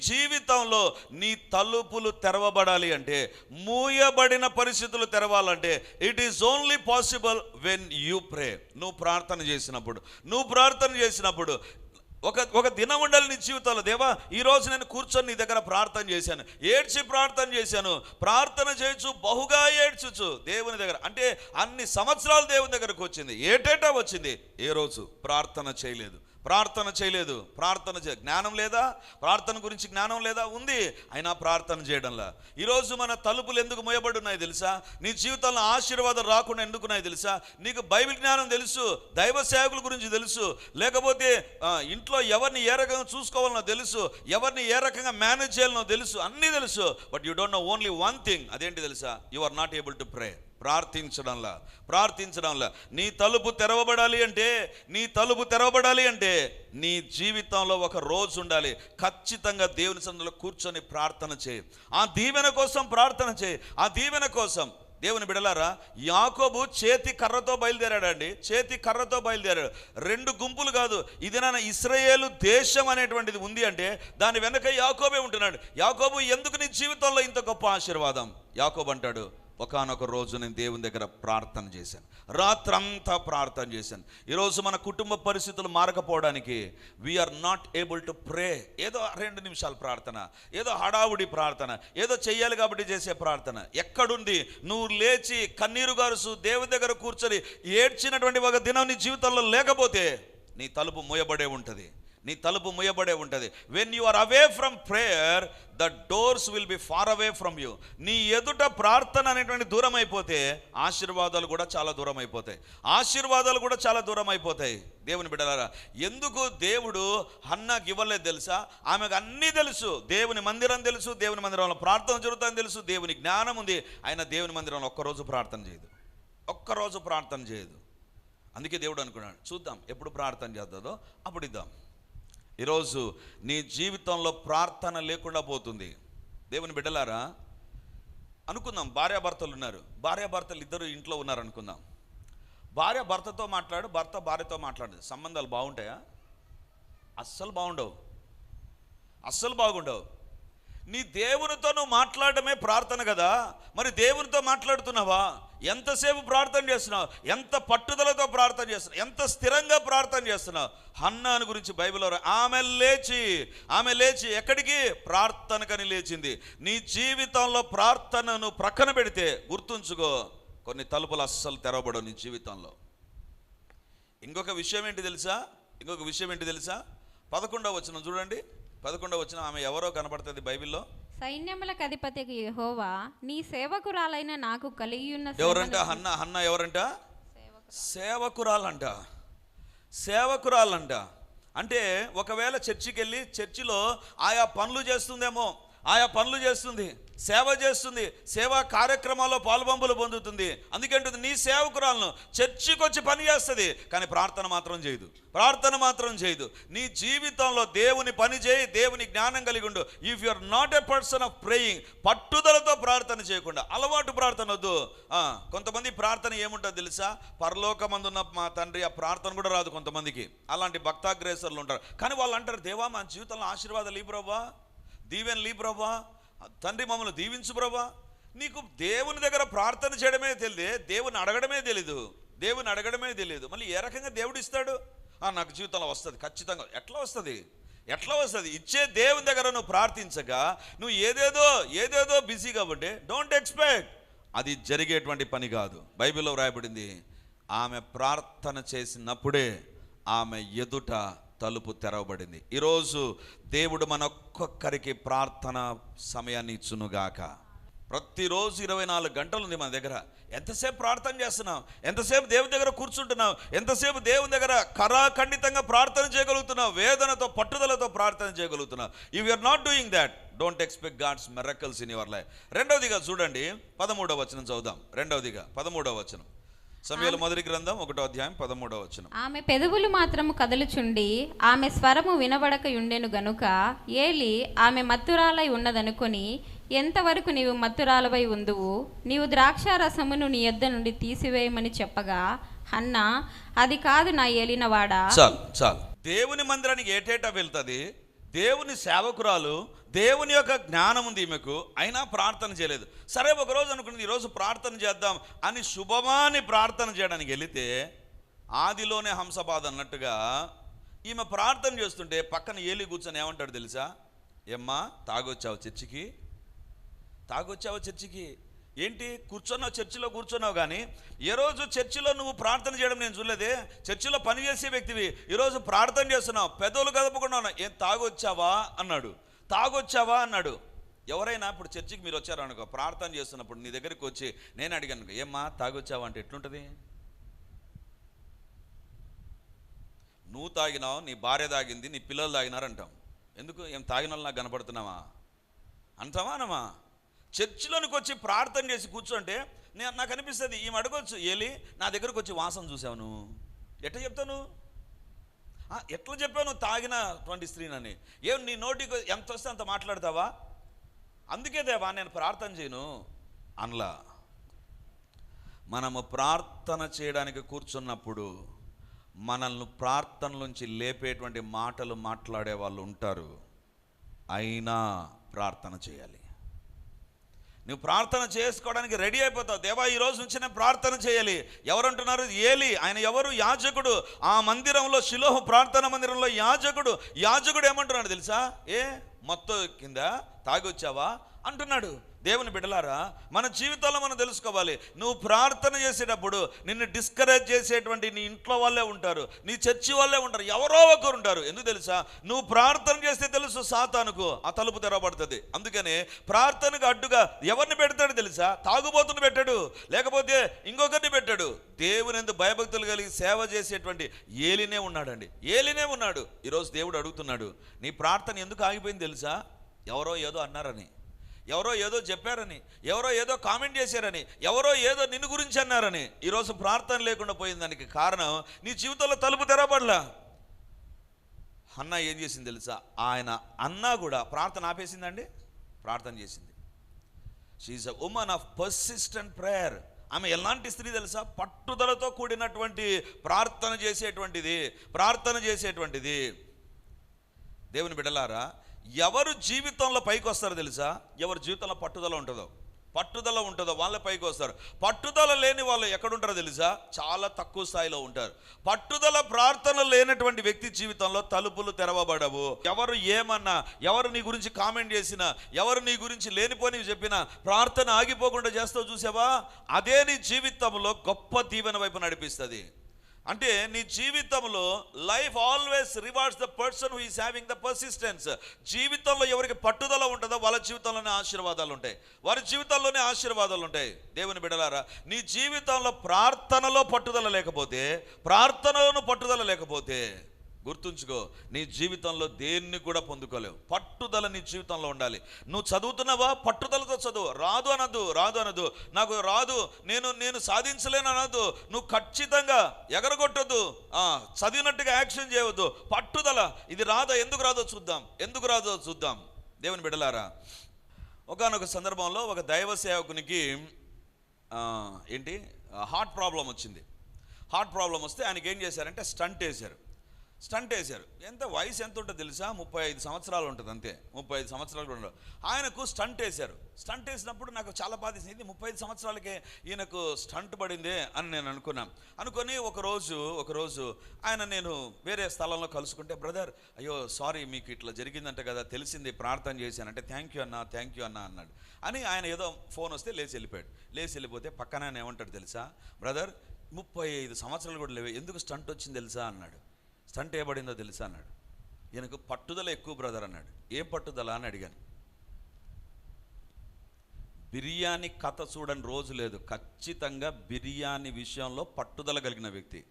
జీవితంలో నీ తలుపులు తెరవబడాలి అంటే మూయబడిన పరిస్థితులు తెరవాలంటే it is only possible when you pray నువ్వు ప్రార్థన చేసినప్పుడు నువ్వు ప్రార్థన చేసినప్పుడు ఒక ఒక దినం ఉండాలి నీ జీవితంలో. దేవా ఈ రోజు నేను కూర్చొని నీ దగ్గర ప్రార్థన చేశాను ఏడ్చి ప్రార్థన చేశాను ప్రార్థన చేయొచ్చు బహుగా ఏడ్చుచు దేవుని దగ్గర. అంటే అన్ని సంవత్సరాలు దేవుని దగ్గరకు వచ్చింది ఏటేటా వచ్చింది? ఏ రోజు ప్రార్థన చేయలేదు. ప్రార్థన చేయలేదు. ప్రార్థన చే జ్ఞానం లేదా? ప్రార్థన గురించి జ్ఞానం లేదా? ఉంది. అయినా ప్రార్థన చేయడంలా. ఈరోజు మన తలుపులు ఎందుకు మూయబడి ఉన్నాయి తెలుసా? నీ జీవితంలో ఆశీర్వాదం రాకుండా ఎందుకున్నాయి తెలుసా? నీకు బైబిల్ జ్ఞానం తెలుసు దైవ సేవకుల గురించి తెలుసు లేకపోతే ఇంట్లో ఎవరిని ఏ రకంగా చూసుకోవాలనో తెలుసు ఎవరిని ఏ రకంగా మేనేజ్ చేయాలనో తెలుసు అన్నీ తెలుసు. But you don't know only one thing. అదేంటి తెలుసా? You are not able to pray. ప్రార్థించడంలా ప్రార్థించడంలా. నీ తలుపు తెరవబడాలి అంటే నీ తలుపు తెరవబడాలి అంటే నీ జీవితంలో ఒక రోజు ఉండాలి. ఖచ్చితంగా దేవుని సందులో కూర్చొని ప్రార్థన చేయి. ఆ దీవెన కోసం ప్రార్థన చేయి. ఆ దీవెన కోసం. దేవుని బిడలారా యాకోబు చేతి కర్రతో బయలుదేరాడండి. చేతి కర్రతో బయలుదేరాడు. రెండు గుంపులు కాదు ఇది నా ఇస్రాయేలు దేశం అనేటువంటిది ఉంది అంటే దాని వెనక యాకోబే ఉంటున్నాడు. యాకోబు ఎందుకు నీ జీవితంలో ఇంత గొప్ప ఆశీర్వాదం? యాకోబు అంటాడు ఒకానొక రోజు నేను దేవుని దగ్గర ప్రార్థన చేశాను. రాత్రంతా ప్రార్థన చేశాను. ఈరోజు మన కుటుంబ పరిస్థితులు మారకపోవడానికి we are not able to pray ఏదో రెండు నిమిషాల ప్రార్థన ఏదో హడావుడి ప్రార్థన ఏదో చెయ్యాలి కాబట్టి చేసే ప్రార్థన. ఎక్కడుంది? నువ్వు లేచి కన్నీరు గారుసు దేవుని దగ్గర కూర్చొని ఏడ్చినటువంటి ఒక దినం నీ జీవితంలో లేకపోతే నీ తలుపు మూయబడే ఉంటుంది. నీ తలుపు ముయబడే ఉంటుంది. When you are away from prayer the doors will be far away from you నీ ఎదుట ప్రార్థన అనేటువంటి దూరం అయిపోతే ఆశీర్వాదాలు కూడా చాలా దూరం అయిపోతాయి. ఆశీర్వాదాలు కూడా చాలా దూరం అయిపోతాయి. దేవుని బిడ్డలారా ఎందుకు దేవుడు అన్నకి ఇవ్వలేదు తెలుసా? ఆమెకు అన్నీ తెలుసు. దేవుని మందిరం తెలుసు దేవుని మందిరంలో ప్రార్థన జరుగుతుందని తెలుసు దేవుని జ్ఞానం ఉంది. ఆయన దేవుని మందిరంలో ఒక్కరోజు ప్రార్థన చేయదు. ఒక్కరోజు ప్రార్థన చేయదు. అందుకే దేవుడు అనుకున్నాడు చూద్దాం ఎప్పుడు ప్రార్థన చేద్దాదో అప్పుడు ఇద్దాం. ఈరోజు నీ జీవితంలో ప్రార్థన లేకుండా పోతుంది. దేవుని బిడ్డలారా అనుకుందాం భార్యాభర్తలు ఉన్నారు. భార్యాభర్తలు ఇద్దరు ఇంట్లో ఉన్నారు అనుకుందాం. భార్య భర్తతో మాట్లాడు భర్త భార్యతో మాట్లాడు. సంబంధాలు బాగుంటాయా? అస్సలు బాగుండవు. అస్సలు బాగుండవు. నీ దేవునితో నువ్వు మాట్లాడమే ప్రార్థన కదా? మరి దేవునితో మాట్లాడుతున్నావా? ఎంతసేపు ప్రార్థన చేస్తున్నావు? ఎంత పట్టుదలతో ప్రార్థన చేస్తున్నావు? ఎంత స్థిరంగా ప్రార్థన చేస్తున్నావు? హన్నాను గురించి బైబిల్లో ఆమె లేచి ఆమె లేచి ఎక్కడికి? ప్రార్థనకని లేచింది. నీ జీవితంలో ప్రార్థనను ప్రక్కన పెడితే గుర్తుంచుకో కొన్ని తలుపులు అస్సలు తెరవబడవు నీ జీవితంలో. ఇంకొక విషయం ఏంటి తెలుసా? ఇంకొక విషయం ఏంటి తెలుసా? పదకొండవ వచ్చిన చూడండి. పదకొండవ వచనం ఆమె ఎవరో కనపడుతుంది బైబిల్లో? సైన్యములకు అధిపతికి యెహోవా నీ సేవకురాలైన నాకు కలిగియున్న ఎవరంట? శ్రమను- హన్న హన్న ఎవరంట? సేవకురాలంట. సేవకురాలంట. అంటే ఒకవేళ చర్చికి వెళ్ళి చర్చిలో ఆయా పనులు చేస్తుందేమో ఆయా పనులు చేస్తుంది. సేవ చేస్తుంది సేవా కార్యక్రమాల్లో పాల్పంపులు పొందుతుంది. అందుకంటుంది? నీ సేవకురాలను చర్చికి వచ్చి పని చేస్తుంది కానీ ప్రార్థన మాత్రం చేయదు. ప్రార్థన మాత్రం చేయదు. నీ జీవితంలో దేవుని పని చేయి దేవుని జ్ఞానం కలిగి ఉండు. If you are not a person of praying పట్టుదలతో ప్రార్థన చేయకుండా అలవాటు ప్రార్థన వద్దు. కొంతమంది ప్రార్థన ఏముంటుందో తెలుసా? పరలోకమందున్న మా తండ్రి ఆ ప్రార్థన కూడా రాదు కొంతమందికి. అలాంటి భక్తాగ్రేసర్లు ఉంటారు. కానీ వాళ్ళు అంటారు దేవా మా జీవితంలో ఆశీర్వాదాలు ఈ ప్రభా. దీవెన్ లీ ప్రభా. తండ్రి మమ్మల్ని దీవించు ప్రభా. నీకు దేవుని దగ్గర ప్రార్థన చేయడమే తెలియదే దేవుని అడగడమే తెలీదు దేవుని అడగడమే తెలియదు మళ్ళీ ఏ రకంగా దేవుడు ఇస్తాడు? ఆ, నాకు జీవితంలో వస్తుంది ఖచ్చితంగా. ఎట్లా వస్తుంది? ఎట్లా వస్తుంది? ఇచ్చే దేవుని దగ్గర నువ్వు ప్రార్థించగా నువ్వు ఏదేదో ఏదేదో బిజీగా ఉంటే డోంట్ ఎక్స్పెక్ట్ అది జరిగేటువంటి పని కాదు. బైబిల్లో వ్రాయబడింది ఆమె ప్రార్థన చేసినప్పుడే ఆమె ఎదుట తలుపు తెరవబడింది. ఈరోజు దేవుడు మన ఒక్కొక్కరికి ప్రార్థన సమయాన్ని ఇచ్చునుగాక. ప్రతిరోజు ఇరవై నాలుగు గంటలు ఉంది మన దగ్గర. ఎంతసేపు ప్రార్థన చేస్తున్నాం? ఎంతసేపు దేవుని దగ్గర కూర్చుంటున్నాం? ఎంతసేపు దేవుని దగ్గర కరాఖండితంగా ప్రార్థన చేయగలుగుతున్నాం? వేదనతో పట్టుదలతో ప్రార్థన చేయగలుగుతున్నాం? You are not doing that don't expect God's miracles in your life రెండవదిగా చూడండి పదమూడవ వచనం చదువుదాం. రెండవదిగా పదమూడవ వచనం. సమయాల మొదటి గ్రంథం ఒకటో అధ్యాయం పదమూడవ వచనం. ఆమె పెదవులు మాత్రము కదలుచుండి ఆమె స్వరము వినబడక ఉండెను గనుక ఏలి ఆమె మత్తురాలై ఉన్నదనుకొని ఎంతవరకు నీవు మత్తురాలవై ఉందువు? నీవు ద్రాక్షారసమును నీ యొద్ద నుండి తీసివేయమని చెప్పగా హన్న అది కాదు నా ఏలినవాడా? చాలు చాలు. దేవుని మందిరానికి ఏటేటా వెళ్తుంది? దేవుని సేవకురాలు దేవుని యొక్క జ్ఞానం ఉంది ఈమెకు అయినా ప్రార్థన చేయలేదు. సరే ఒకరోజు అనుకున్నది ఈరోజు ప్రార్థన చేద్దాం అని శుభమాని ప్రార్థన చేయడానికి వెళితే ఆదిలోనే హంసబాధ అన్నట్టుగా ఈమె ప్రార్థన చేస్తుంటే పక్కన ఏలి కూర్చొని ఏమంటాడు తెలుసా? ఏమ్మా తాగొచ్చావు చర్చికి? తాగొచ్చావు చర్చికి? ఏంటి? కూర్చున్నావు చర్చిలో కూర్చున్నావు కానీ ఏ రోజు చర్చిలో నువ్వు ప్రార్థన చేయడం నేను చూడలేదే. చర్చిలో పనిచేసే వ్యక్తివి. ఈరోజు ప్రార్థన చేస్తున్నావు. పెదవులు కదపకుండా ఉన్నావు. ఏం తాగొచ్చావా? అన్నాడు. తాగొచ్చావా? అన్నాడు. ఎవరైనా ఇప్పుడు చర్చికి మీరు వచ్చారనుకో ప్రార్థన చేస్తున్నప్పుడు నీ దగ్గరికి వచ్చి నేను అడిగాను ఏమ్మా తాగొచ్చావా? అంటే ఎట్లుంటుంది? నువ్వు తాగినావు నీ భార్య తాగింది నీ పిల్లలు తాగినారు అంటాం ఎందుకు? ఏం తాగిన వాళ్ళు నాకు కనపడుతున్నావా? అంటావా అనమా చర్చిలోనికి వచ్చి ప్రార్థన చేసి కూర్చుంటే నేను నాకు అనిపిస్తుంది ఈమె అడగొచ్చు ఏలి నా దగ్గరకు వచ్చి వాసన చూసావు నువ్వు? ఎట్లా చెప్తాను? ఎట్లా చెప్పావు? నువ్వు తాగినటువంటి స్త్రీనని. ఏం నీ నోటికి ఎంత వస్తే అంత మాట్లాడతావా? అందుకే దేవా నేను ప్రార్థన చేయను. అనలా. మనము ప్రార్థన చేయడానికి కూర్చున్నప్పుడు మనల్ని ప్రార్థనలోంచి లేపేటువంటి మాటలు మాట్లాడే వాళ్ళు ఉంటారు. అయినా ప్రార్థన చేయాలి. నువ్వు ప్రార్థన చేసుకోవడానికి రెడీ అయిపోతావు. దేవా ఈ రోజు నుంచి నేను ప్రార్థన చేయాలి. ఎవరంటున్నారు? ఏలి ఆయన ఎవరు? యాజకుడు. ఆ మందిరంలో శిలోహ ప్రార్థన మందిరంలో యాజకుడు. యాజకుడు ఏమంటున్నాడు తెలుసా? ఏ మొత్తం కింద తాగొచ్చావా అంటున్నాడు. దేవుని బిడలారా మన జీవితంలో మనం తెలుసుకోవాలి. నువ్వు ప్రార్థన చేసేటప్పుడు నిన్ను డిస్కరేజ్ చేసేటువంటి నీ ఇంట్లో వాళ్ళే ఉంటారు నీ చర్చి వాళ్ళే ఉంటారు ఎవరో ఒకరు ఉంటారు. ఎందుకు తెలుసా? నువ్వు ప్రార్థన చేస్తే తెలుసు సాతానుకు ఆ తలుపు తెరవబడుతుంది. అందుకనే ప్రార్థనకు అడ్డుగా ఎవరిని పెడతాడు తెలుసా? తాగుబోతుని పెట్టాడు లేకపోతే ఇంకొకరిని పెట్టాడు. దేవుని ఎందుకు భయభక్తులు కలిగి సేవ చేసేటువంటి ఏలినే ఉన్నాడండి. ఏలినే ఉన్నాడు. ఈరోజు దేవుడు అడుగుతున్నాడు నీ ప్రార్థన ఎందుకు ఆగిపోయింది తెలుసా? ఎవరో ఏదో అన్నారని. ఎవరో ఏదో చెప్పారని ఎవరో ఏదో కామెంట్ చేశారని ఎవరో ఏదో నిన్ను గురించి అన్నారని ఈరోజు ప్రార్థన లేకుండా పోయిన దానికి కారణం నీ జీవితంలో తలుపు తెరబడలా అన్న ఏం చేసింది తెలుసా? ఆయన అన్నా కూడా ప్రార్థన ఆపేసిందండి? ప్రార్థన చేసింది. She is a woman of persistent prayer ఆమె ఎలాంటి స్త్రీ తెలుసా? పట్టుదలతో కూడినటువంటి ప్రార్థన చేసేటువంటిది ప్రార్థన చేసేటువంటిది. దేవుని బిడ్డలారా ఎవరు జీవితంలో పైకి వస్తారో తెలుసా? ఎవరు జీవితంలో పట్టుదల ఉంటుందో. పట్టుదల ఉంటుందో వాళ్ళ పైకి వస్తారు పట్టుదల లేని వాళ్ళు ఎక్కడుంటారో తెలుసా? చాలా తక్కువ స్థాయిలో ఉంటారు. పట్టుదల ప్రార్థన లేనటువంటి వ్యక్తి జీవితంలో తలుపులు తెరవబడవు. ఎవరు ఏమన్నా ఎవరు నీ గురించి కామెంట్ చేసినా ఎవరు నీ గురించి లేనిపోనివి చెప్పినా ప్రార్థన ఆగిపోకుండా చేస్తావు చూసావా? అదే నీ జీవితంలో గొప్ప దీవెన వైపు నడిపిస్తుంది. అంటే నీ జీవితంలో life always rewards the person who is having the persistence. జీవితంలో ఎవరికి పట్టుదల ఉంటుందో వాళ్ళ జీవితంలోనే ఆశీర్వాదాలు ఉంటాయి. వారి జీవితంలోనే ఆశీర్వాదాలు ఉంటాయి. దేవుని బిడలారా నీ జీవితంలో ప్రార్థనలో పట్టుదల లేకపోతే ప్రార్థనలోనూ పట్టుదల లేకపోతే గుర్తుంచుకో నీ జీవితంలో దేన్ని కూడా పొందుకోలేవు. పట్టుదల నీ జీవితంలో ఉండాలి. నువ్వు చదువుతున్నావా? పట్టుదలతో చదువు. రాదు అనదు రాదు అనదు. నాకు రాదు నేను నేను సాధించలేను అనదు. నువ్వు ఖచ్చితంగా ఎగరగొట్టద్దు. చదివినట్టుగా యాక్షన్ చేయవద్దు. పట్టుదల. ఇది రాదా? ఎందుకు రాదో చూద్దాం. ఎందుకు రాదో చూద్దాం. దేవుని బిడలారా ఒకానొక సందర్భంలో ఒక దైవ సేవకునికి ఏంటి? హార్ట్ ప్రాబ్లం వచ్చింది. హార్ట్ ప్రాబ్లం వస్తే ఆయనకి ఏం చేశారంటే స్టంట్ వేశారు. స్టంట్ వేశారు. ఎంత వయసు ఎంత ఉంటుందో తెలుసా? ముప్పై ఐదు సంవత్సరాలు ఉంటుంది అంతే. ముప్పై ఐదు సంవత్సరాలు కూడా ఉండవు ఆయనకు స్టంట్ వేశారు. స్టంట్ వేసినప్పుడు నాకు చాలా బాధేసింది ఇది ముప్పై ఐదు సంవత్సరాలకే ఈయనకు స్టంట్ పడిందే అని నేను అనుకున్నాను అనుకొని ఒకరోజు ఒకరోజు ఆయన నేను వేరే స్థలంలో కలుసుకుంటే బ్రదర్ అయ్యో సారీ మీకు ఇట్లా జరిగిందంట కదా తెలిసింది ప్రార్థన చేశానంటే థ్యాంక్ యూ అన్న థ్యాంక్ యూ అన్న అన్నాడు. అని ఆయన ఏదో ఫోన్ వస్తే లేచి వెళ్ళిపోయాడు. లేచి వెళ్ళిపోతే పక్కన ఆయన ఏమంటాడు తెలుసా? బ్రదర్ ముప్పై ఐదు సంవత్సరాలు కూడా లేవు. ఎందుకు స్టంట్ వచ్చింది తెలుసా? అన్నాడు. స్టంట్ ఏబడిందో తెలుసా? అన్నాడు. ఈయనకు పట్టుదల ఎక్కువ బ్రదర్ అన్నాడు. ఏం పట్టుదల? అని అడిగాను. బిర్యానీ కథ చూడని రోజు లేదు. ఖచ్చితంగా బిర్యానీ విషయంలో పట్టుదల కలిగిన వ్యక్తి.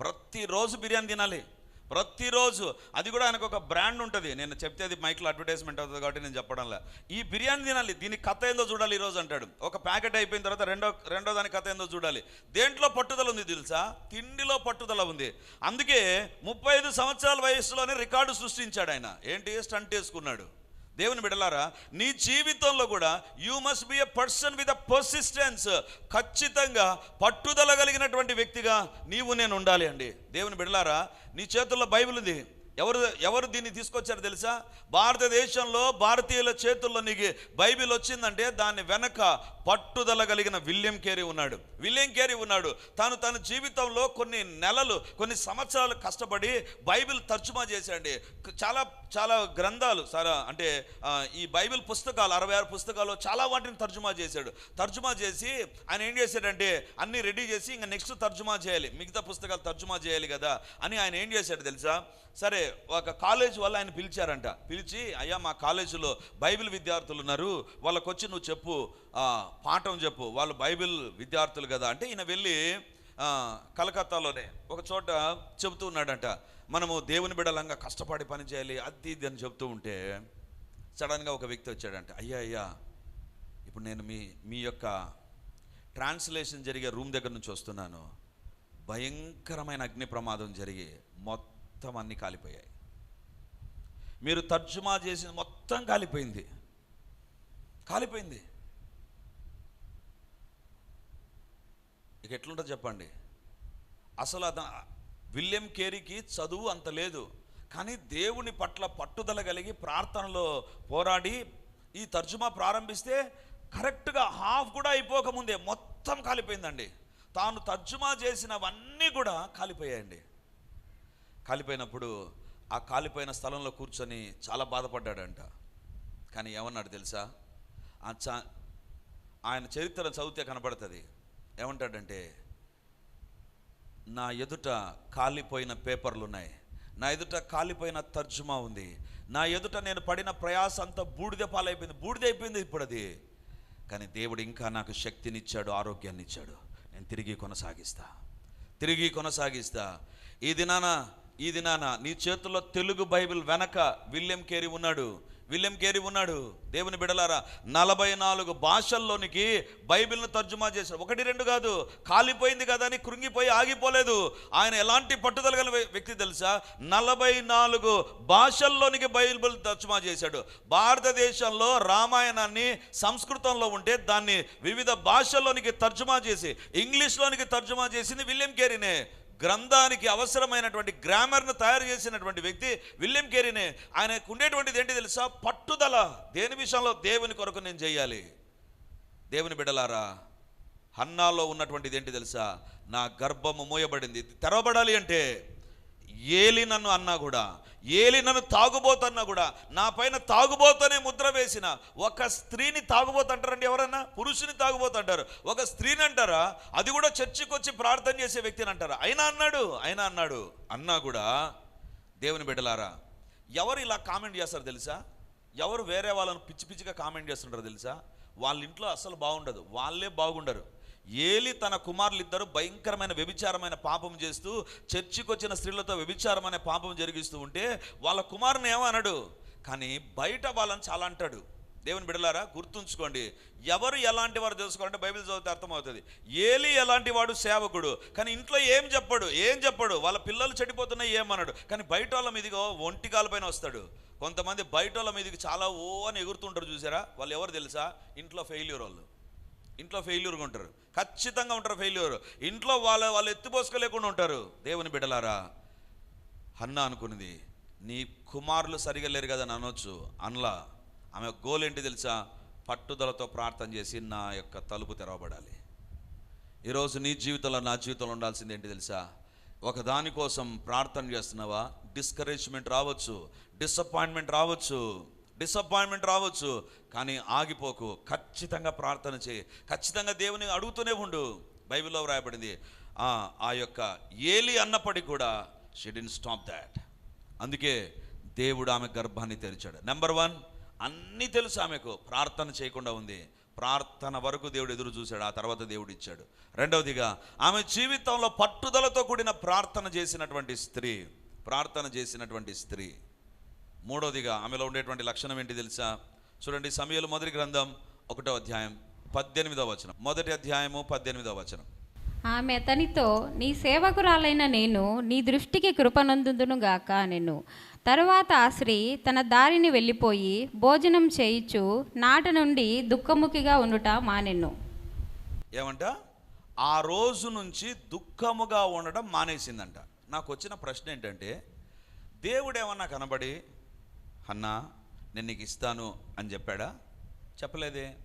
ప్రతిరోజు బిర్యానీ తినాలి. ప్రతిరోజు అది కూడా ఆయనకు ఒక బ్రాండ్ ఉంటుంది. నేను చెప్తే అది మైక్లో అడ్వర్టైజ్మెంట్ అవుతుంది కాబట్టి నేను చెప్పడంలా. ఈ బిర్యానీ తినాలి. దీని కథ ఏందో చూడాలి ఈరోజు అంటాడు. ఒక ప్యాకెట్ అయిపోయిన తర్వాత రెండో రెండో దాని కథ ఏందో చూడాలి. దేంట్లో పట్టుదల ఉంది తెలుసా? తిండిలో పట్టుదల ఉంది. అందుకే ముప్పై ఐదు సంవత్సరాల వయసులోనే రికార్డు సృష్టించాడు ఆయన. ఏంటి? స్టంట్ వేసుకున్నాడు. దేవుని బిడలారా నీ జీవితంలో కూడా you must be a person with a persistence ఖచ్చితంగా పట్టుదల కలిగినటువంటి వ్యక్తిగా నీవు నేను ఉండాలి అండి. దేవుని బిడలారా నీ చేతుల్లో బైబిల్ ఉంది. ఎవరు ఎవరు దీన్ని తీసుకొచ్చారు తెలుసా? భారతదేశంలో భారతీయుల చేతుల్లో నీకు బైబిల్ వచ్చిందంటే దాని వెనక పట్టుదల కలిగిన విలియం కేరీ ఉన్నాడు. విలియం కేరీ ఉన్నాడు. తాను తన జీవితంలో కొన్ని నెలలు కొన్ని సంవత్సరాలు కష్టపడి బైబిల్ తర్జుమా చేశాడు చాలా చాలా గ్రంథాలు సారా అంటే ఈ బైబిల్ పుస్తకాలు అరవై ఆరు పుస్తకాలు చాలా వాటిని తర్జుమా చేశాడు. తర్జుమా చేసి ఆయన ఏం చేశాడంటే అన్ని రెడీ చేసి ఇంకా నెక్స్ట్ తర్జుమా చేయాలి. మిగతా పుస్తకాలు తర్జుమా చేయాలి కదా అని ఆయన ఏం చేశాడు తెలుసా? సరే ఒక కాలేజ్ వల్ల ఆయన పిలిచారంట. పిలిచి అయ్యా మా కాలేజీలో బైబిల్ విద్యార్థులు ఉన్నారు. వాళ్ళకు వచ్చి నువ్వు చెప్పు పాఠం చెప్పు. వాళ్ళు బైబిల్ విద్యార్థులు కదా. అంటే ఈయన వెళ్ళి కలకత్తాలోనే ఒక చోట చెబుతూ ఉన్నాడంట. మనము దేవుని బిడలంగా కష్టపడి పని చేయాలి. అది ఇది అని చెబుతూ ఉంటే సడన్గా ఒక వ్యక్తి వచ్చాడంట. అయ్యా అయ్యా ఇప్పుడు నేను మీ మీ యొక్క ట్రాన్స్లేషన్ జరిగే రూమ్ దగ్గర నుంచి వస్తున్నాను. భయంకరమైన అగ్ని ప్రమాదం జరిగి మొత్తం అన్ని కాలిపోయాయి. మీరు తర్జుమా చేసింది మొత్తం కాలిపోయింది. కాలిపోయింది. ఇక ఎట్లుంటుంది చెప్పండి? అసలు అద విలియం కేరీకి చదువు అంత లేదు. కానీ దేవుని పట్ల పట్టుదల కలిగి ప్రార్థనలో పోరాడి ఈ తర్జుమా ప్రారంభిస్తే కరెక్ట్గా హాఫ్ కూడా అయిపోకముందే మొత్తం కాలిపోయిందండి. తాను తర్జుమా చేసినవన్నీ కూడా కాలిపోయాయండి. కాలిపోయినప్పుడు ఆ కాలిపోయిన స్థలంలో కూర్చొని చాలా బాధపడ్డాడంట. కానీ ఏమన్నాడు తెలుసా? ఆ చా ఆయన చరిత్ర చదివితే కనబడుతుంది. ఏమంటాడంటే నా ఎదుట కాలిపోయిన పేపర్లు ఉన్నాయి నా ఎదుట కాలిపోయిన తర్జుమా ఉంది. నా ఎదుట నేను పడిన ప్రయాస అంతా బూడిద పాలైపోయింది. బూడిద అయిపోయింది ఇప్పుడు అది కానీ దేవుడు ఇంకా నాకు శక్తినిచ్చాడు ఆరోగ్యాన్ని ఇచ్చాడు నేను తిరిగి కొనసాగిస్తా. తిరిగి కొనసాగిస్తా. ఈ దినాన ఈ దినాన నీ చేతుల్లో తెలుగు బైబిల్ వెనక విలియం కేరీ ఉన్నాడు. విలియం కేరీ ఉన్నాడు. దేవుని బిడలారా నలభై నాలుగు భాషల్లోనికి బైబిల్ను తర్జుమా చేశాడు. ఒకటి రెండు కాదు. కాలిపోయింది కదా అని కృంగిపోయి ఆగిపోలేదు. ఆయన ఎలాంటి పట్టుదల గల వ్యక్తి తెలుసా? నలభై నాలుగు భాషల్లోనికి బైబిల్ తర్జుమా చేశాడు. భారతదేశంలో రామాయణాన్ని సంస్కృతంలో ఉంటే దాన్ని వివిధ భాషల్లోనికి తర్జుమా చేసి ఇంగ్లీష్లోనికి తర్జుమా చేసింది విలియం కేరీనే. గ్రంథానికి అవసరమైనటువంటి గ్రామర్ను తయారు చేసినటువంటి వ్యక్తి విలియం కేరీనే. ఆయనకు ఉండేటువంటిది ఏంటి తెలుసా? పట్టుదల. దేని విషయంలో? దేవుని కొరకు నేను చేయాలి. దేవుని బిడలారా హన్నాలో ఉన్నటువంటిది ఏంటి తెలుసా? నా గర్భము మూయబడింది. తెరవబడాలి అంటే ఏలి నన్ను అన్నా కూడా ఏలి నన్ను తాగుబోతన్నా కూడా నా పైన తాగుబోతనే ముద్ర వేసిన ఒక స్త్రీని తాగుబోతంటారండి ఎవరన్నా? పురుషుని తాగుబోతంటారు. ఒక స్త్రీని అంటారా? అది కూడా చర్చికి వచ్చి ప్రార్థన చేసే వ్యక్తిని అంటారా? అయినా అన్నాడు అయినా అన్నాడు. అన్నా కూడా దేవుని బిడ్డలారా ఎవరు ఇలా కామెంట్ చేస్తారు తెలుసా? ఎవరు వేరే వాళ్ళని పిచ్చి పిచ్చిగా కామెంట్ చేస్తుంటారు తెలుసా? వాళ్ళ ఇంట్లో అసలు బాగుండదు. వాళ్ళే బాగుండరు. ఏలి తన కుమారులిద్దరూ భయంకరమైన వ్యభిచారమైన పాపం చేస్తూ చర్చికి వచ్చిన స్త్రీలతో వ్యభిచారమైన పాపం జరిగిస్తూ ఉంటే వాళ్ళ కుమారుని ఏమనడు కానీ బయట వాళ్ళని చాలా అంటాడు. దేవుని బిడలారా గుర్తుంచుకోండి. ఎవరు ఎలాంటి వారు తెలుసుకోవాలంటే బైబిల్ చదివితే అర్థమవుతుంది. ఏలి ఎలాంటి వాడు? సేవకుడు. కానీ ఇంట్లో ఏం చెప్పడు? ఏం చెప్పడు? వాళ్ళ పిల్లలు చెడిపోతున్నాయి ఏమన్నాడు కానీ బయట వాళ్ళ మీదిగో ఒంటికాలపైన పైన వస్తాడు. కొంతమంది బయట వాళ్ళ మీదకి చాలా ఓ అని ఎగురుతుంటారు చూసారా? వాళ్ళు ఎవరు తెలుసా? ఇంట్లో ఫెయిల్యూర్ వాళ్ళు. ఇంట్లో ఫెయిల్యూర్గా ఉంటారు. ఖచ్చితంగా ఉంటారు ఫెయిల్యూర్ ఇంట్లో వాళ్ళ వాళ్ళు ఎత్తిపోసుకోలేకుండా ఉంటారు. దేవుని బిడ్డలారా హన్న అనుకున్నది నీ కుమారులు సరిగా లేరు కదా అని అనొచ్చు. అనలా. ఆమె గోల్ ఏంటి తెలుసా? పట్టుదలతో ప్రార్థన చేసి నా యొక్క తలుపు తెరవబడాలి. ఈరోజు నీ జీవితంలో నా జీవితంలో ఉండాల్సింది ఏంటి తెలుసా? ఒక దానికోసం ప్రార్థన చేస్తున్నావా? డిస్కరేజ్మెంట్ రావచ్చు. డిసప్పాయింట్మెంట్ రావచ్చు. డిసప్పాయింట్మెంట్ రావచ్చు కానీ ఆగిపోకు. ఖచ్చితంగా ప్రార్థన చేయి. ఖచ్చితంగా దేవుని అడుగుతూనే ఉండు. బైబిల్లో వ్రాయబడింది. ఆ యొక్క ఏలి అన్నప్పటికీ కూడా షీ డిన్ స్టాప్ దాట్. అందుకే దేవుడు ఆమె గర్భాన్ని తెరిచాడు. నెంబర్ వన్ అన్నీ తెలుసు ఆమెకు. ప్రార్థన చేయకుండా ఉంది. ప్రార్థన వరకు దేవుడు ఎదురు చూశాడు. ఆ తర్వాత దేవుడు ఇచ్చాడు. రెండవదిగా ఆమె జీవితంలో పట్టుదలతో కూడిన ప్రార్థన చేసినటువంటి స్త్రీ ప్రార్థన చేసినటువంటి స్త్రీ మూడవదిగా ఆమెలో ఉండేటువంటి లక్షణం ఏంటి తెలుసా? చూడండి సమయంలో మొదటి గ్రంథం ఒకటో అధ్యాయం పద్దెనిమిదవ వచనం. మొదటి అధ్యాయము పద్దెనిమిదవ వచనం. ఆమె అతనితో నీ సేవకురాలైన నేను నీ దృష్టికి కృపనందుదును గాక నేను తరువాత ఆ స్త్రీ తన దారిని వెళ్ళిపోయి భోజనం చేయిచు నాట నుండి దుఃఖముఖిగా ఉండుట మానెను. ఏమంట? ఆ రోజు నుంచి దుఃఖముగా ఉండడం మానేసిందంట. నాకు వచ్చిన ప్రశ్న ఏంటంటే దేవుడు ఏమన్నా కనబడి అన్నా నేను నీకు ఇస్తాను అని చెప్పాడా? చెప్పలేదే.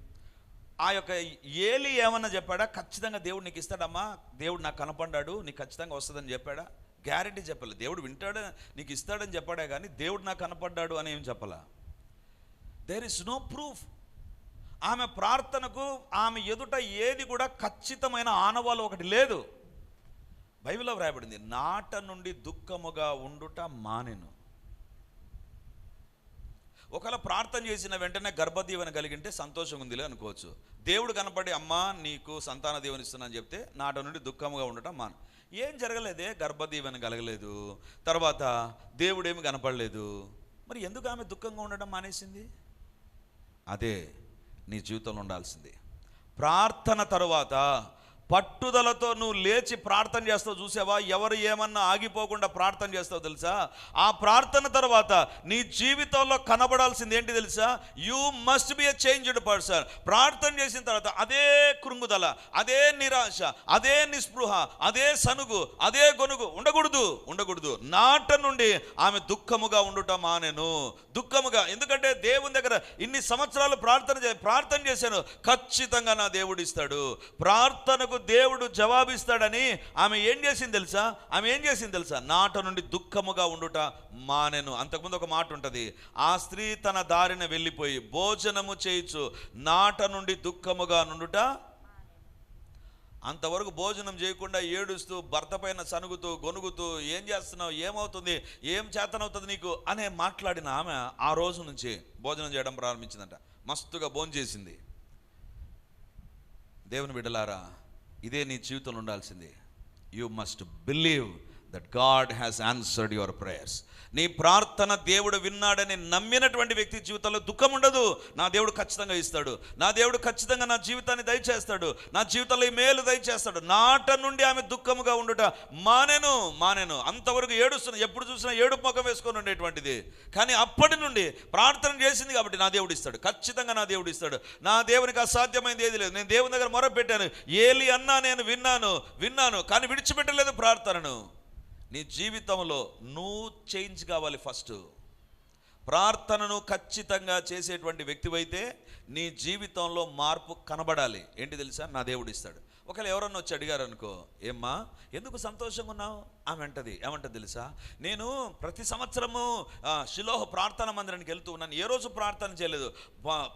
ఆ యొక్క ఏలి ఏమన్నా చెప్పాడా? ఖచ్చితంగా దేవుడు నీకు ఇస్తాడమ్మా. దేవుడు నాకు కనపడ్డాడు నీకు ఖచ్చితంగా వస్తుందని చెప్పాడా? గ్యారంటీ చెప్పలేదు దేవుడు వింటాడు? నీకు ఇస్తాడని చెప్పాడే కానీ దేవుడు నాకు కనపడ్డాడు అని ఏం చెప్పలా? దేర్ ఇస్ నో ప్రూఫ్ ఆమె ప్రార్థనకు ఆమె ఎదుట ఏది కూడా ఖచ్చితమైన ఆనవాలు ఒకటి లేదు. బైబిల్లో వ్రాయబడింది నాట నుండి దుఃఖముగా ఉండుట మానెను. ఒకవేళ ప్రార్థన చేసిన వెంటనే గర్భదీవెన కలిగింటే సంతోషం ఉందిలే అనుకోవచ్చు. దేవుడు కనపడి అమ్మా నీకు సంతాన దీవెన ఇస్తున్నాను చెప్తే నాట నుండి దుఃఖంగా ఉండటం మాన. ఏం జరగలేదే గర్భదీవెన కలగలేదు. తర్వాత దేవుడేమి కనపడలేదు. మరి ఎందుకు ఆమె దుఃఖంగా ఉండడం మానేసింది? అదే నీ జీవితంలో ఉండాల్సింది. ప్రార్థన తరువాత పట్టుదలతో నువ్వు లేచి ప్రార్థన చేస్తావు చూసావా? ఎవరు ఏమన్నా ఆగిపోకుండా ప్రార్థన చేస్తావు తెలుసా? ఆ ప్రార్థన తర్వాత నీ జీవితంలో కనబడాల్సింది ఏంటి తెలుసా? You must be a changed person ప్రార్థన చేసిన తర్వాత అదే కృంగుదల అదే నిరాశ అదే నిస్పృహ అదే సనుగు అదే గొనుగు ఉండకూడదు ఉండకూడదు. నాట నుండి ఆమె దుఃఖముగా ఉండుట మానెను. దుఃఖముగా. ఎందుకంటే దేవుని దగ్గర ఇన్ని సంవత్సరాలు ప్రార్థన ప్రార్థన చేశాను. ఖచ్చితంగా నా దేవుడు ఇస్తాడు ప్రార్థనకు దేవుడు జవాబిస్తాడని ఆమె ఏం చేసింది తెలుసా? ఆమె ఏం చేసింది తెలుసా? నాట నుండి దుఃఖముగా ఉండుట మానెను. అంతకుముందు ఒక మాట ఉంటుంది. ఆ స్త్రీ తన దారిన వెళ్ళిపోయి భోజనము చేయొచ్చు నాట నుండి దుఃఖముగా నుండుట అంతవరకు భోజనం చేయకుండా ఏడుస్తూ భర్త పైన సనుగుతూ గొనుగుతూ ఏం చేస్తున్నావు? ఏమవుతుంది? ఏం చేతనవుతుంది నీకు? అనే మాట్లాడిన ఆమె ఆ రోజు నుంచి భోజనం చేయడం ప్రారంభించిందంట. మస్తుగా భోజనం చేసింది. దేవుని బిడ్డలారా ఇదే నీ జీవితంలో ఉండాల్సింది. You must believe that God has answered your prayers నీ ప్రార్థన దేవుడు విన్నాడని నమ్మినటువంటి వ్యక్తి జీవితంలో దుఃఖం ఉండదు. నా దేవుడు ఖచ్చితంగా ఇస్తాడు. నా దేవుడు ఖచ్చితంగా నా జీవితాన్ని దయచేస్తాడు. నా జీవితంలో ఈ మేలు దయచేస్తాడు. నాట నుండి ఆమె దుఃఖముగా ఉండుట మానేను మానేను. అంతవరకు ఏడుస్తున్నా ఎప్పుడు చూసినా ఏడు ముఖం వేసుకొని ఉండేటువంటిది. కానీ అప్పటి నుండి ప్రార్థన చేసింది కాబట్టి నా దేవుడు ఇస్తాడు. ఖచ్చితంగా నా దేవుడు ఇస్తాడు. నా దేవునికి అసాధ్యమైనది ఏది లేదు. నేను దేవుని దగ్గర మొర పెట్టాను ఏలి అన్నా నేను విన్నాను విన్నాను. కానీ విడిచిపెట్టలేదు ప్రార్థనను. నీ జీవితంలో నువ్వు చేంజ్ కావాలి ఫస్ట్ ప్రార్థనను ఖచ్చితంగా చేసేటువంటి వ్యక్తివైతే నీ జీవితంలో మార్పు కనబడాలి. ఏంటి తెలుసా? నా దేవుడు ఇస్తాడు. ఒకవేళ ఎవరన్నా వచ్చి అడిగారు అనుకో ఏమ్మా ఎందుకు సంతోషంగా ఉన్నావు? ఆమె అంటది. ఏమంటది తెలుసా? నేను ప్రతి సంవత్సరము శిలోహ ప్రార్థన మందిరానికి వెళ్తూ ఉన్నాను. ఏ రోజు ప్రార్థన చేయలేదు.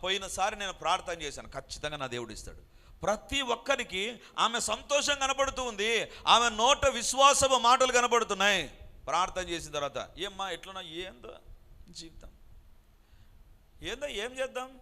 పోయినసారి నేను ప్రార్థన చేశాను. ఖచ్చితంగా నా దేవుడు ఇస్తాడు. ప్రతి ఒక్కరికి ఆమె సంతోషం కనబడుతూ ఉంది. ఆమె నోట విశ్వాసపు మాటలు కనబడుతున్నాయి ప్రార్థన చేసిన తర్వాత ఏమ్మా ఎట్లున్నా? ఏందో జీవితం. ఏందో ఏం చేద్దాం?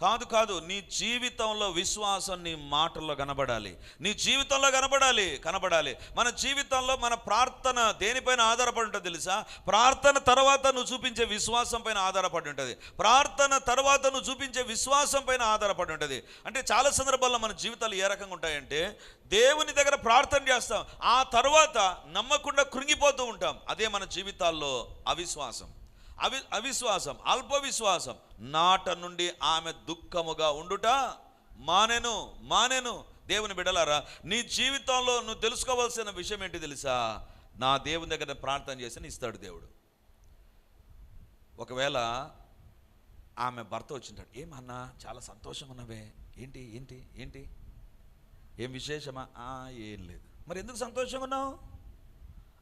కాదు కాదు నీ జీవితంలో విశ్వాసం నీ మాటల్లో కనబడాలి. నీ జీవితంలో కనబడాలి కనబడాలి. మన జీవితంలో మన ప్రార్థన దేనిపైన ఆధారపడి ఉంటుంది తెలుసా? ప్రార్థన తర్వాత నువ్వు చూపించే విశ్వాసం పైన ఆధారపడి ఉంటుంది. ప్రార్థన తర్వాత నువ్వు చూపించే విశ్వాసం పైన ఆధారపడి ఉంటుంది. అంటే చాలా సందర్భాల్లో మన జీవితాలు ఏ రకంగా ఉంటాయంటే దేవుని దగ్గర ప్రార్థన చేస్తాం. ఆ తర్వాత నమ్మకుండా కృంగిపోతూ ఉంటాం. అదే మన జీవితాల్లో అవిశ్వాసం. అవి అవిశ్వాసం అల్ప విశ్వాసం నాట నుండి ఆమె దుఃఖముగా ఉండుట మానెను మానెను. దేవుని బిడలారా నీ జీవితంలో నువ్వు తెలుసుకోవాల్సిన విషయం ఏంటి తెలుసా? నా దేవుని దగ్గర ప్రార్థన చేసి ఇస్తాడు దేవుడు. ఒకవేళ ఆమె భర్త వచ్చింటాడు ఏమన్నా చాలా సంతోషంగా ఉన్నవే. ఏంటి ఏంటి ఏంటి? ఏం విశేషమా? ఏం లేదు. మరి ఎందుకు సంతోషంగా ఉన్నావు?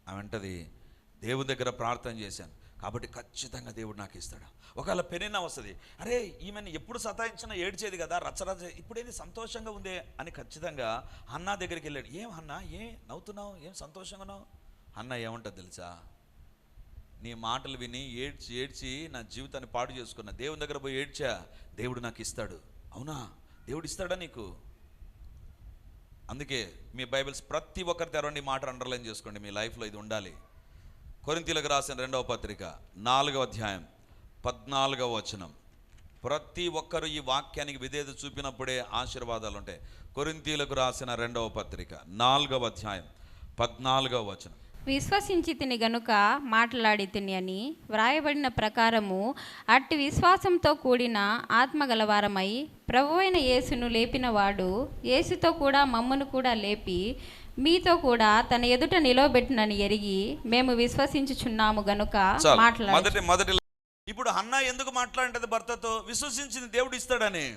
ఆమె అంటది దేవుని దగ్గర ప్రార్థన చేశాను. కాబట్టి ఖచ్చితంగా దేవుడు నాకు ఇస్తాడు. ఒకవేళ పెనైనా వస్తుంది అరే ఈమెను ఎప్పుడు సతాయించినా ఏడ్చేది కదా రచ్చరచ్చ ఇప్పుడేది సంతోషంగా ఉందే అని ఖచ్చితంగా అన్నా దగ్గరికి వెళ్ళాడు. ఏం అన్నా ఏ నవ్వుతున్నావు ఏం సంతోషంగా అన్న ఏమంటుంది తెలుసా? నీ మాటలు విని ఏడ్చి ఏడ్చి నా జీవితాన్ని పాడు చేసుకున్న దేవుని దగ్గర పోయి ఏడ్చా దేవుడు నాకు ఇస్తాడు. అవునా? దేవుడు ఇస్తాడా నీకు? అందుకే మీ బైబిల్స్ ప్రతి ఒక్కరి తెరవండి మాట అండర్లైన్ చేసుకోండి మీ లైఫ్లో ఇది ఉండాలి. కొరింతీలకు రాసిన రెండవ పత్రిక నాలుగవ అధ్యాయం పద్నాలుగవ వచనం. ప్రతి ఒక్కరు ఈ వాక్యానికి విధేయత చూపినప్పుడే ఆశీర్వాదాలు ఉంటాయి కొరింతీలకు రాసిన రెండవ పత్రిక నాలుగవ అధ్యాయం పద్నాలుగవ వచనం. విశ్వసించి తిని గనుక మాట్లాడి తిని అని వ్రాయబడిన ప్రకారము అట్టి విశ్వాసంతో కూడిన ఆత్మగలవారమై ప్రభువైన యేసును లేపినవాడు యేసుతో కూడా మమ్మను కూడా లేపి మీతో కూడా తన ఎదుట నిలవబెట్టునని ఎరిగి మేము విశ్వసించుచున్నాము గనుక మాట్లాడు. మొదటి మొదటి ఇప్పుడు హన్నా ఎందుకు మాట్లాడింటది భర్తతో? విశ్వసించింది దేవుడు ఇస్తాడని.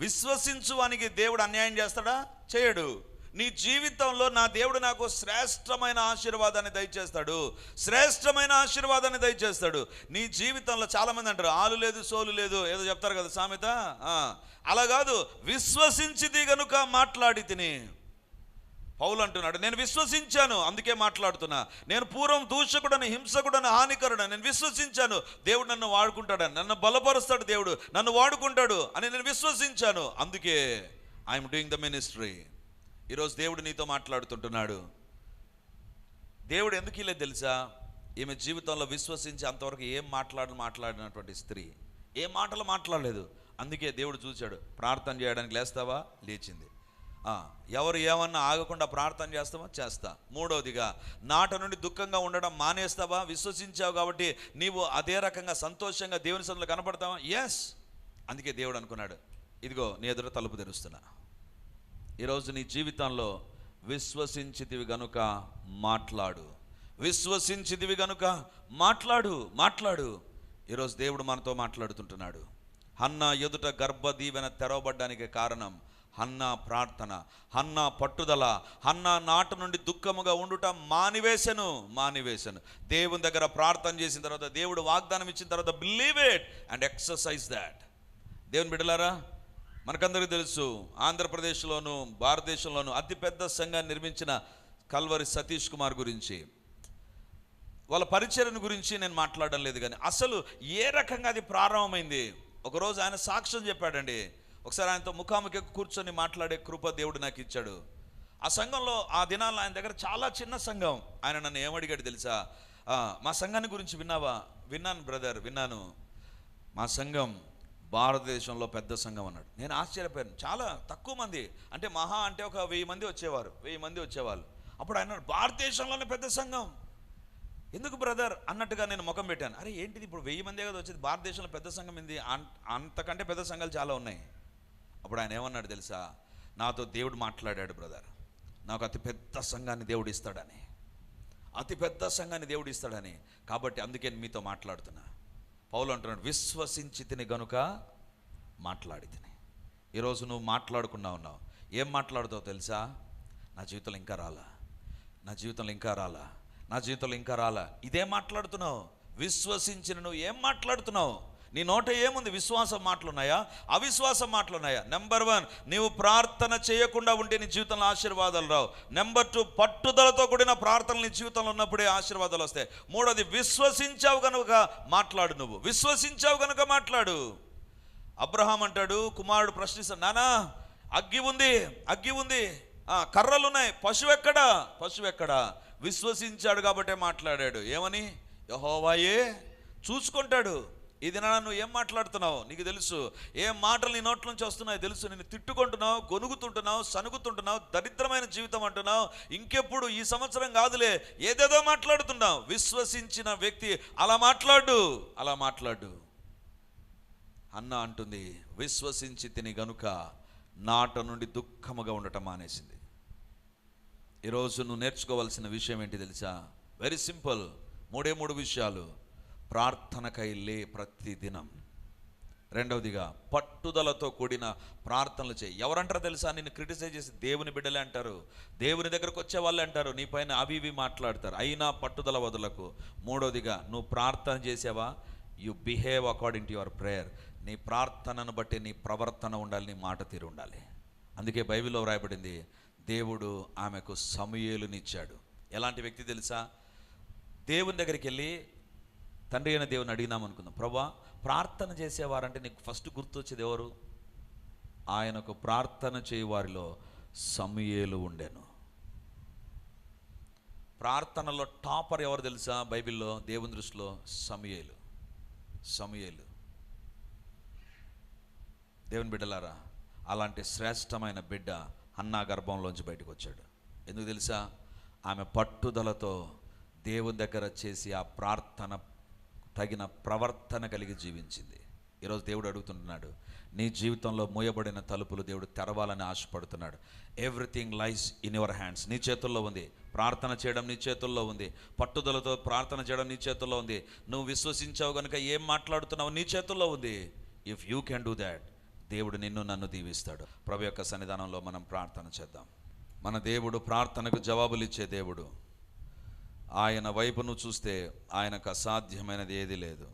విశ్వసించు వానికి దేవుడు అన్యాయం చేస్తాడా? చేయడు. నీ జీవితంలో నా దేవుడు నాకు శ్రేష్టమైన ఆశీర్వాదాన్ని దయచేస్తాడు. శ్రేష్టమైన ఆశీర్వాదాన్ని దయచేస్తాడు. నీ జీవితంలో చాలామంది అంటారు ఆలు లేదు సోలు లేదు ఏదో చెప్తారు కదా సామెత? ఆ, అలా కాదు. విశ్వసించిది గనుక మాట్లాడి తిని. పౌలు అంటున్నాడు నేను విశ్వసించాను. అందుకే మాట్లాడుతున్నా నేను పూర్వం దూషకుడని హింసకుడని హానికరుడని నేను విశ్వసించాను. దేవుడు నన్ను వాడుకుంటాడని నన్ను బలపరుస్తాడు దేవుడు నన్ను వాడుకుంటాడు అని నేను విశ్వసించాను. అందుకే ఐఎమ్ డూయింగ్ ద మినిస్ట్రీ ఈరోజు దేవుడు నీతో మాట్లాడుతుంటున్నాడు. దేవుడు ఎందుకు ఇలా తెలుసా? ఈమె జీవితంలో విశ్వసించి అంతవరకు ఏం మాట్లాడని మాట్లాడినటువంటి స్త్రీ ఏ మాటలు మాట్లాడలేదు. అందుకే దేవుడు చూశాడు ప్రార్థన చేయడానికి లేస్తావా? లేచింది. ఎవరు ఏమన్నా ఆగకుండా ప్రార్థన చేస్తావా చేస్తా. మూడవదిగా నాట నుండి దుఃఖంగా ఉండడం మానేస్తావా? విశ్వసించావు కాబట్టి నీవు అదే రకంగా సంతోషంగా దేవుని సన్నిధిలో కనపడతావా? ఎస్ అందుకే దేవుడు అనుకున్నాడు ఇదిగో నీ ఎదుట తలుపు తెరుస్తున్నా. ఈరోజు నీ జీవితంలో విశ్వసించితివి గనుక మాట్లాడు. విశ్వసించితివి గనుక మాట్లాడు మాట్లాడు. ఈరోజు దేవుడు మనతో మాట్లాడుతుంటున్నాడు. హన్న ఎదుట గర్భ దీవెన తెరవబడ్డానికి కారణం హన్నా ప్రార్థన హన్నా పట్టుదల హన్నా నాటు నుండి దుఃఖముగా ఉండుట మానివేశను మానివేశను. దేవుని దగ్గర ప్రార్థన చేసిన తర్వాత దేవుడు వాగ్దానం ఇచ్చిన తర్వాత believe it and exercise that దేవుని బిడ్డలారా మనకందరికీ తెలుసు ఆంధ్రప్రదేశ్లోను భారతదేశంలోను అతిపెద్ద సంఘాన్ని నిర్మించిన కల్వరి సతీష్ కుమార్ గురించి. వాళ్ళ పరిచయం గురించి నేను మాట్లాడడం లేదు కానీ అసలు ఏ రకంగా అది ప్రారంభమైంది? ఒకరోజు ఆయన సాక్ష్యం చెప్పాడండి. ఒకసారి ఆయనతో ముఖాముఖి కూర్చొని మాట్లాడే కృప దేవుడు నాకు ఇచ్చాడు. ఆ సంఘంలో ఆ దినాల్లో ఆయన దగ్గర చాలా చిన్న సంఘం. ఆయన నన్ను ఏమడిగాడు తెలుసా? మా సంఘాన్ని గురించి విన్నావా? విన్నాను బ్రదర్ విన్నాను. మా సంఘం భారతదేశంలో పెద్ద సంఘం అన్నాడు. నేను ఆశ్చర్యపోయాను. చాలా తక్కువ మంది. అంటే మహా అంటే ఒక వెయ్యి మంది వచ్చేవారు. వెయ్యి మంది వచ్చేవాళ్ళు. అప్పుడు ఆయన భారతదేశంలోనే పెద్ద సంఘం. ఎందుకు బ్రదర్? అన్నట్టుగా నేను ముఖం పెట్టాను. అరే ఏంటిది? ఇప్పుడు వెయ్యి మందే కదా వచ్చేది. భారతదేశంలో పెద్ద సంఘం ఏంది? అంతకంటే పెద్ద సంఘాలు చాలా ఉన్నాయి. అప్పుడు ఆయన ఏమన్నాడు తెలుసా? నాతో దేవుడు మాట్లాడాడు బ్రదర్. నాకు అతి పెద్ద సంఘాన్ని దేవుడు ఇస్తాడని. అతి పెద్ద సంఘాన్ని దేవుడు ఇస్తాడని. కాబట్టి అందుకే మీతో మాట్లాడుతున్నా. పౌలు అంటున్నాడు విశ్వసించి తిని గనుక మాట్లాడి తిని. ఈరోజు నువ్వు మాట్లాడుకున్నా ఉన్నావు. ఏం మాట్లాడుతావు తెలుసా? నా జీవితంలో ఇంకా రాలా. నా జీవితంలో ఇంకా రాలా. నా జీవితంలో ఇంకా రాలా. ఇదే మాట్లాడుతున్నావు? విశ్వసించిన నువ్వు ఏం మాట్లాడుతున్నావు? నీ నోట ఏముంది? విశ్వాసం మాటలున్నాయా? అవిశ్వాసం మాటలున్నాయా? నెంబర్ వన్ నీవు ప్రార్థన చేయకుండా ఉంటే నీ జీవితంలో ఆశీర్వాదాలు రావు. నెంబర్ టూ పట్టుదలతో కూడిన ప్రార్థనలు నీ జీవితంలో ఉన్నప్పుడే ఆశీర్వాదాలు వస్తాయి. మూడోది విశ్వసించావు కనుక మాట్లాడు నువ్వు. విశ్వసించావు కనుక మాట్లాడు. అబ్రహాం అంటాడు కుమారుడు ప్రశ్నిస్తాడు నానా అగ్గి ఉంది అగ్గి ఉంది. కర్రలు ఉన్నాయి పశువు ఎక్కడా? పశువు ఎక్కడా? విశ్వసించాడు కాబట్టే మాట్లాడాడు. ఏమని? యహోవాయే చూసుకుంటాడు. ఇది నా నువ్వు ఏం మాట్లాడుతున్నావు? నీకు తెలుసు. ఏం మాటలు నీ నోట్ల నుంచి వస్తున్నాయి తెలుసు. నేను తిట్టుకుంటున్నావు గొనుగుతుంటున్నావు సనుగుతుంటున్నావు దరిద్రమైన జీవితం అంటున్నావు. ఇంకెప్పుడు ఈ సంవత్సరం కాదులే. ఏదేదో మాట్లాడుతున్నావు. విశ్వసించిన వ్యక్తి. అలా మాట్లాడు. అలా మాట్లాడు. అన్న అంటుంది విశ్వసించి తిని గనుక నాట నుండి దుఃఖముగా ఉండటం మానేసింది. ఈరోజు నువ్వు నేర్చుకోవాల్సిన విషయం ఏంటి తెలుసా? వెరీ సింపుల్ మూడే మూడు విషయాలు. ప్రార్థనకై లే ప్రతి దినం రెండవదిగా పట్టుదలతో కూడిన ప్రార్థనలు చేయి. ఎవరంటారో తెలుసా? నిన్ను క్రిటిసైజ్ చేసి దేవుని బిడ్డలే అంటారు. దేవుని దగ్గరకు వచ్చే వాళ్ళే అంటారు. నీ పైన అవి ఇవి మాట్లాడతారు. అయినా పట్టుదల వదులకు. మూడవదిగా నువ్వు ప్రార్థన చేసావా? You behave according to your prayer. నీ ప్రార్థనను బట్టి నీ ప్రవర్తన ఉండాలి నీ మాట తీరు ఉండాలి. అందుకే బైబిల్లో వ్రాయబడింది దేవుడు ఆమెకు సమయలునిచ్చాడు. ఎలాంటి వ్యక్తి తెలుసా? దేవుని దగ్గరికి వెళ్ళి తండ్రి అయిన దేవుని అడిగినాం అనుకుందాం. ప్రభా ప్రార్థన చేసేవారంటే నీకు ఫస్ట్ గుర్తొచ్చేది ఎవరు? ఆయనకు ప్రార్థన చేయు వారిలో సమూయేలు ఉండెను. ప్రార్థనలో టాపర్ ఎవరు తెలుసా? బైబిల్లో దేవుని దృష్టిలో సమూయేలు. సమూయేలు. దేవుని బిడ్డలారా అలాంటి శ్రేష్టమైన బిడ్డ అన్నా గర్భంలోంచి బయటకు వచ్చాడు. ఎందుకు తెలుసా? ఆమె పట్టుదలతో దేవుని దగ్గర చేసి ఆ ప్రార్థన తగిన ప్రవర్తన కలిగి జీవించింది. ఈరోజు దేవుడు అడుగుతుంటున్నాడు నీ జీవితంలో మూయబడిన తలుపులు దేవుడు తెరవాలని ఆశపడుతున్నాడు. Everything lies in your hands నీ చేతుల్లో ఉంది. ప్రార్థన చేయడం నీ చేతుల్లో ఉంది. పట్టుదలతో ప్రార్థన చేయడం నీ చేతుల్లో ఉంది. నువ్వు విశ్వసించావు కనుక ఏం మాట్లాడుతున్నావు నీ చేతుల్లో ఉంది. If you can do that దేవుడు నిన్ను నన్ను దీవిస్తాడు. ప్రభు యొక్క సన్నిధానంలో మనం ప్రార్థన చేద్దాం. మన దేవుడు ప్రార్థనకు జవాబులు ఇచ్చే దేవుడు. ఆయన వైపును చూస్తే ఆయనకు అసాధ్యమైనది ఏది లేదు.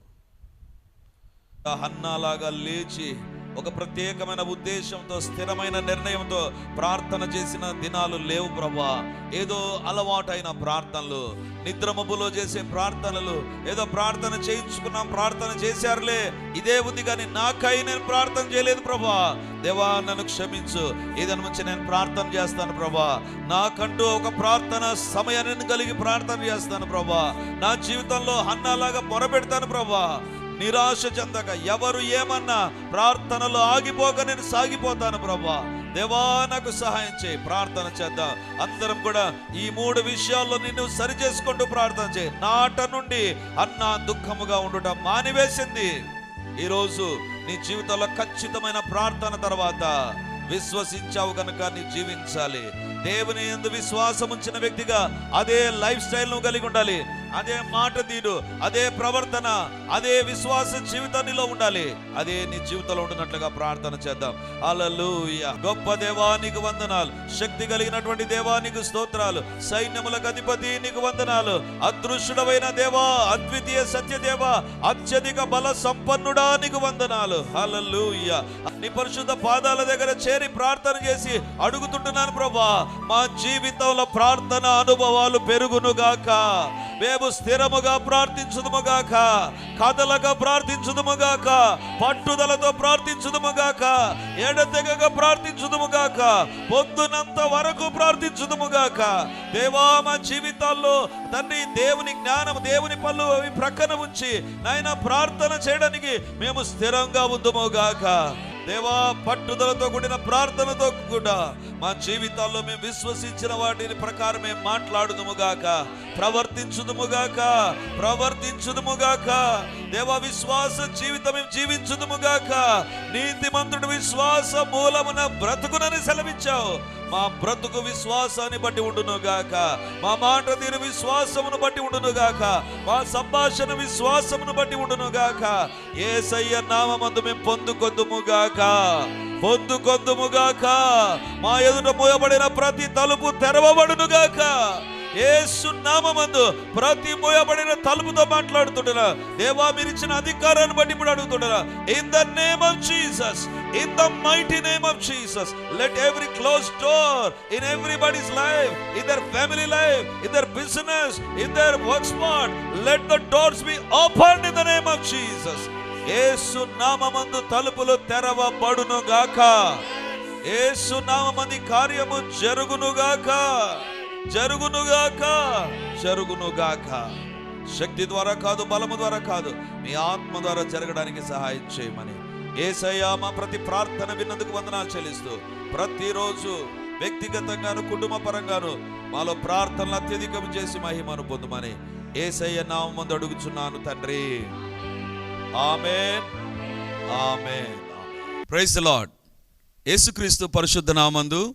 హన్నాలాగా లేచి ఒక ప్రత్యేకమైన ఉద్దేశంతో స్థిరమైన నిర్ణయంతో ప్రార్థన చేసిన దినాలు లేవు ప్రభా ఏదో అలవాటైన ప్రార్థనలు నిద్రమబ్బులో చేసే ప్రార్థనలు ఏదో ప్రార్థన చేయించుకున్నాం ప్రార్థన చేశారులే. ఇదే ఉంది కానీ నాకై నేను ప్రార్థన చేయలేదు ప్రభా దేవా నన్ను క్షమించు. ఏదైనా నుంచి నేను ప్రార్థన చేస్తాను ప్రభా నాకంటూ ఒక ప్రార్థన సమయాన్ని కలిగి ప్రార్థన చేస్తాను ప్రభా నా జీవితంలో అన్నలాగా మొరపెడతాను ప్రభా నిరాశ చెందక ఎవరు ఏమన్నా ప్రార్థనలో ఆగిపోక నేను సాగిపోతాను ప్రభా. దేవా నాకు సహాయం చేయి. ప్రార్థన చేద్దాం. అందరం కూడా ఈ మూడు విషయాల్లో నిన్ను సరి చేసుకుంటూ ప్రార్థన చేయి. నాట నుండి అన్న దుఃఖముగా ఉండటం మానివేసింది. ఈరోజు నీ జీవితంలో ఖచ్చితమైన ప్రార్థన తర్వాత విశ్వసించావు కనుక నీ జీవించాలి. దేవుని ఎందు విశ్వాసం ఉంచిన వ్యక్తిగా అదే లైఫ్ స్టైల్ను కలిగి ఉండాలి. అదే మాట తీరు అదే ప్రవర్తన అదే విశ్వాస జీవితం ఉండాలి. అదే నీ జీవితంలో ఉండినట్లుగా ప్రార్థన చేద్దాం. అలలుయ గొప్ప దేవానికి వందనాలు. శక్తి కలిగినటువంటి దేవానికి స్తోత్రాలు. సైన్యములకు అధిపతి నీకు వందనాలు. అదృశ్యుడమైన దేవా అద్వితీయ సత్యదేవా అత్యధిక బల సంపన్నుడా నీకు వందనాలు. హల్లెలూయా. నీ పరిశుద్ధ పాదాల దగ్గర చేరి ప్రార్థన చేసి అడుగుతుంటున్నాను ప్రభా. మా జీవితంలో ప్రార్థన అనుభవాలు పెరుగునుగాక. మేము స్థిరముగా ప్రార్థించుదుముగాక కదలగా ప్రార్థించుదుముగాక పట్టుదలతో ప్రార్థించుదుముగాక ఎడతెగక ప్రార్థించుదుముగాక పొద్దునంత వరకు ప్రార్థించుదుముగాక. దేవా మా జీవితాల్లో తండ్రి దేవుని జ్ఞానం దేవుని పనులు అవి ప్రక్కన ఉంచి నాయన ప్రార్థన చేయడానికి మేము స్థిరంగా ఉందుముగాక. దేవా పట్టుదలతో కూడిన ప్రార్థనతో కూడా మా జీవితాల్లో మేము విశ్వసించిన వాటిని ప్రకారమే మాట్లాడుదుముగాక ప్రవర్తించుదుముగాక ప్రవర్తించుదుముగాక దేవా విశ్వాస జీవితం మేము జీవించుదుముగాక నీతిమంతుడు విశ్వాస మూలమున బ్రతుకునని సెలవిచ్చావు. మా బ్రతుకు విశ్వాసాన్ని బట్టి ఉండును గాక. మా మాట తీరు విశ్వాసమును బట్టి ఉండును గాక. మా సంభాషణ విశ్వాసమును బట్టి ఉండును గాక. ఏసయ్య నామందు మేము పొందుకొద్దుముగాక పొందుకొద్దుముగాక మా ఎదుట మూయబడిన ప్రతి తలుపు తెరవబడును గాక. యేసు నామమందు ప్రతి మోయబడిన తలుపుతో మాట్లాడుతుంటారా దేవా మీరు ఇచ్చిన అధికారాన్ని బట్టి ఇప్పుడు అడుగుతుంటారా in the name of Jesus in the mighty name of Jesus let every close door in everybody's life in their family life in their business in their work spot let the doors be open in the name of Jesus ఏసు నామమందు తలుపులు తెరవబడును గాక ఏసు నామమంది కార్యము జరుగునుగాక. జరుగునుగాక జరుగునుగాక. శక్తి ద్వారా కాదు బలము ద్వారా కాదు మీ ఆత్మ ద్వారా జరగడానికి సహాయం చేయమని. ఏసయ్యా మా ప్రతి ప్రార్థన విన్నందుకు వందనాలు చెల్లిస్తూ ప్రతిరోజు వ్యక్తిగతంగాను కుటుంబ పరంగాను మాలో ప్రార్థనలు అత్యధికం చేసి మహిమను పొందుమని ఏసయ్య నామం ముందు అడుగుచున్నాను తండ్రి. ఆమె ఆమె ప్రైజ్ లాడ్ యేసుక్రీస్తు పరిశుద్ధ నామందు